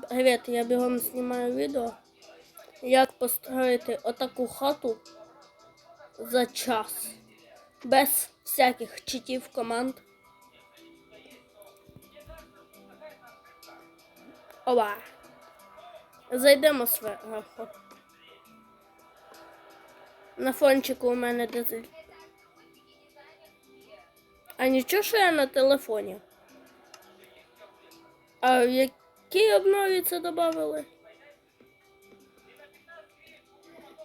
Привіт, я бігом знімаю відео, як построїти отаку хату за час. Без всяких читів команд. Ова. Зайдемо зверху. На фончику у мене дизель. А нічого, що я на телефоні. А в обнові це додали?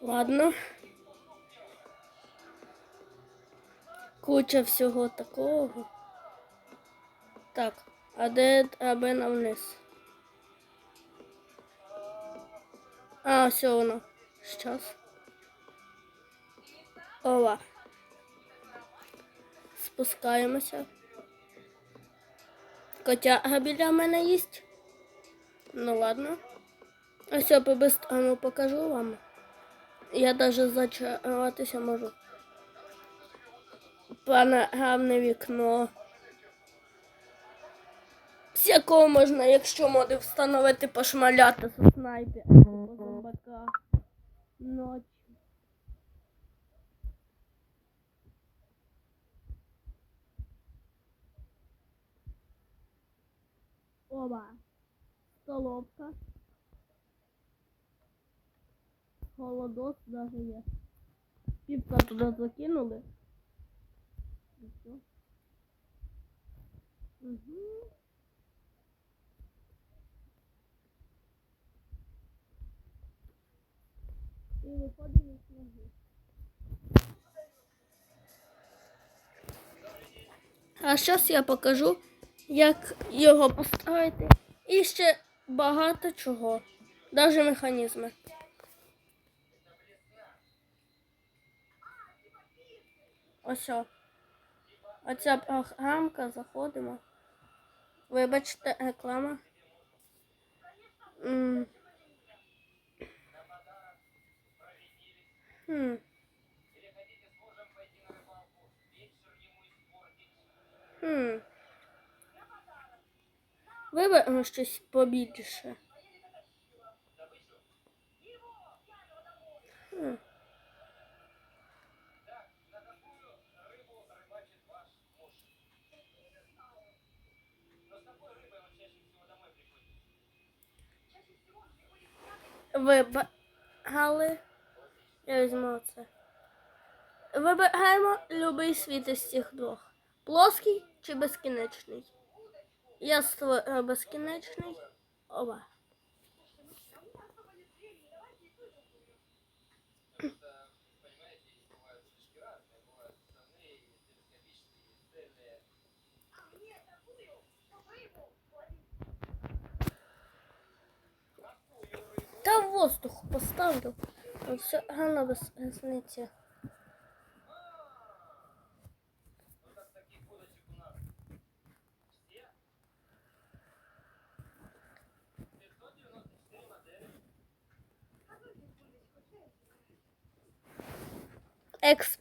Ладно. Куча всього такого. Так, а де драбина вниз? А, все воно. Щас. Ова. Спускаємося. Котяга біля мене їсть. Ну ладно. Ось я по-бистрому покажу вам. Я даже зачаруватися можу. Панорамне вікно. Всякого можна, якщо моди встановити, пошмаляти со снайпера, зомбака. Ночі. Оба. Столовка. Холодос даже є. Півка туди закинули. І все. Угу. І виходимо з ноги. А зараз я покажу, як його поставити. І ще багато чого. Навіть механізми. Ось. Оця програмка, заходимо. Вибачте, реклама. М. Хм. Хм. Виберемо щось побільше. Хм. Вибрали. Я візьму це. Вибираємо любий світ із цих двох. Плоский чи безкінечний? Я створю безкінечний. Оба. Та в воздух поставлю. Все рано без різниці.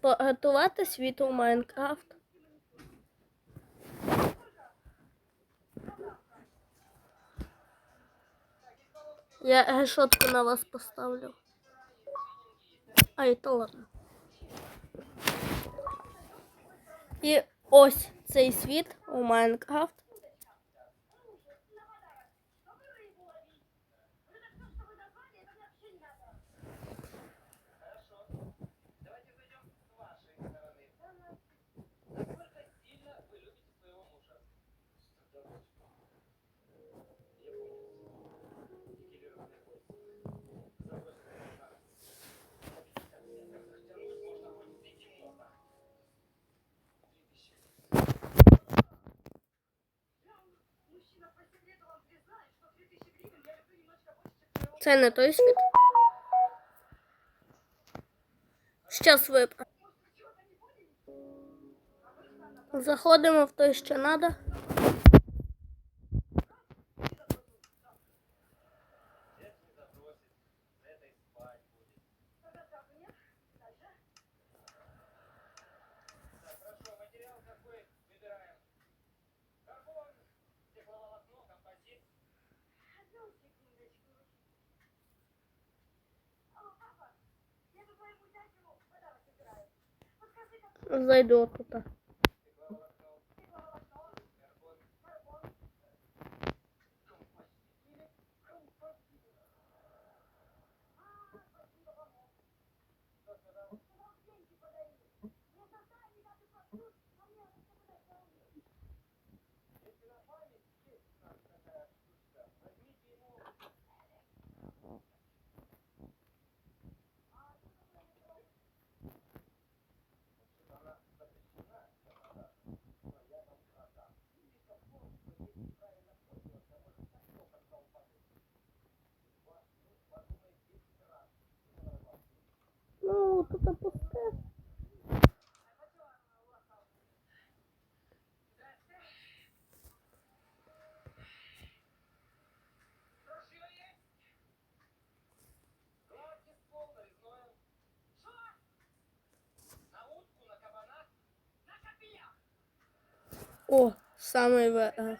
Експортувати світ у Майнкрафт. Я решетку на вас поставлю. Ай, то ладно. І ось цей світ у Майнкрафт. Це не той світ. Щас випадку. Заходимо в той, що треба. Зайду тут. Кабана? На копьях. О, самий верх.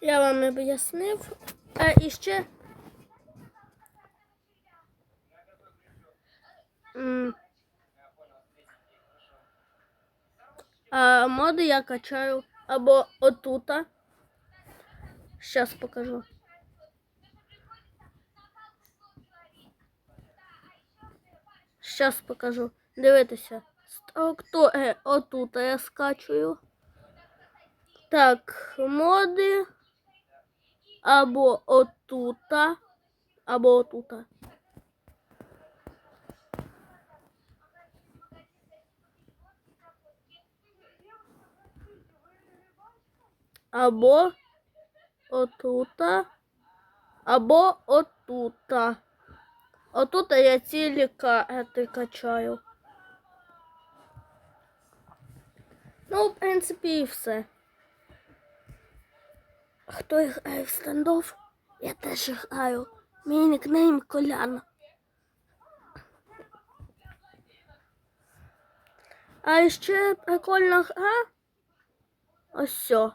Я вам об'яснив. А і ще. А моди я качаю або отута. Щас покажу. Щас покажу. Дивитися. Хто е, отута я скачую. Так, моди. Або отута. Або отута. Або отута. Або отута. Отута я цілі карти качаю. Ну, в принципі, і все. Хто грає в стендов? Я теж граю. Мій нікнейм Колян. А ще прикольна гра. Ось все.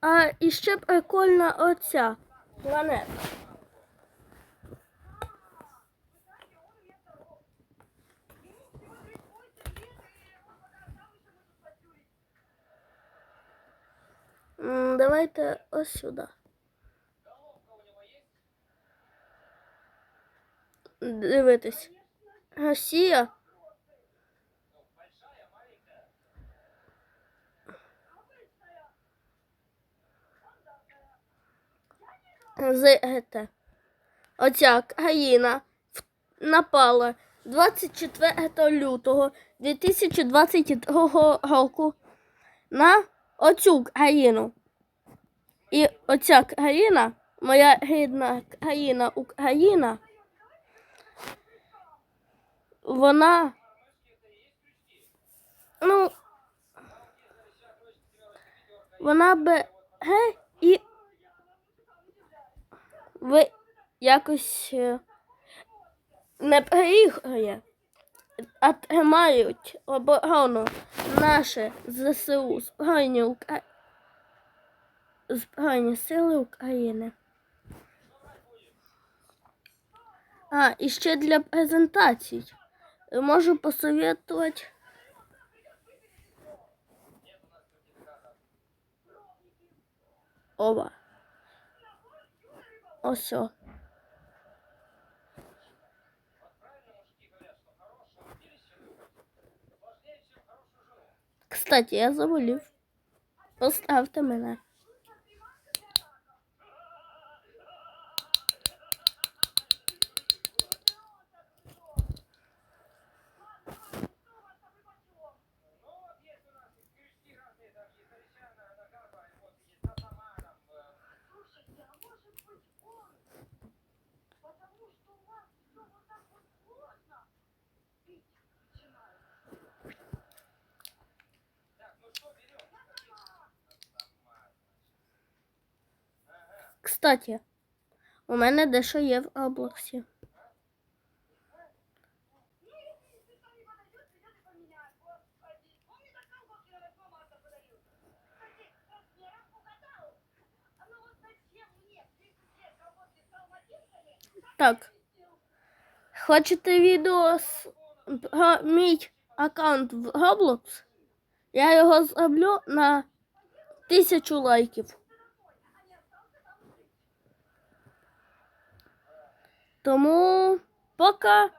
А іще прикольна оця планета. М, Давайте ось сюди. Дивитись. Росія. Большая, маленькая. з ГТ. Оця країна напала 24 лютого 2022 року на оцю країну. І оця країна, моя рідна країна Україна, вона, ну, вона бере і ви якось е, не приїхає, отримають оборону наші ЗСУ Збройні, Ука... Збройні Сили України. А, і ще для презентацій. Можу посоветувати. Ова. Ось. Кстати, я заболів. Поставте мене. Зачем мне 30 лет работы с алматинками? Так. Хочете відео з про мій аккаунт в Roblox? Я його зроблю на тисячу лайків. Тому пока.